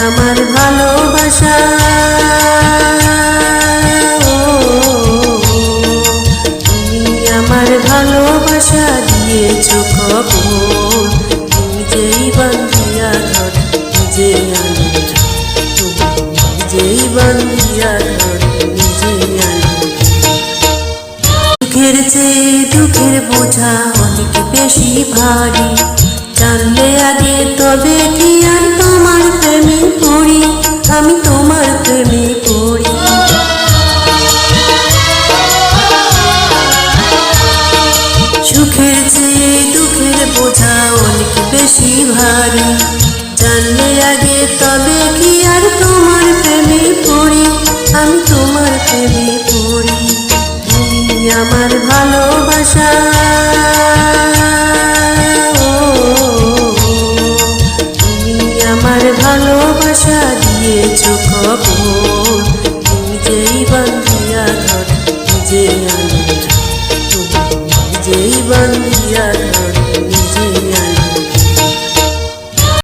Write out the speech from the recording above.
আমার ভালোবাসা। তুমি আমার ভালোবাসা দিয়েছ কখন? নিজেই বান্ধিয়া ধর নিজে আনন্দ। যেই বান্ধিয়া ধর নিজে আনন্দ। সুখের চেয়ে দুঃখের বোঝা অনেক বেশি ভারী। জানলে আগে তবে কি অনেক বেশি ভারী। জানলে তবে কি আর তোমার আমি তোমার প্রেমে পড়ি। তুমি আমার ভালোবাসা। আমার ভালোবাসা। बनिया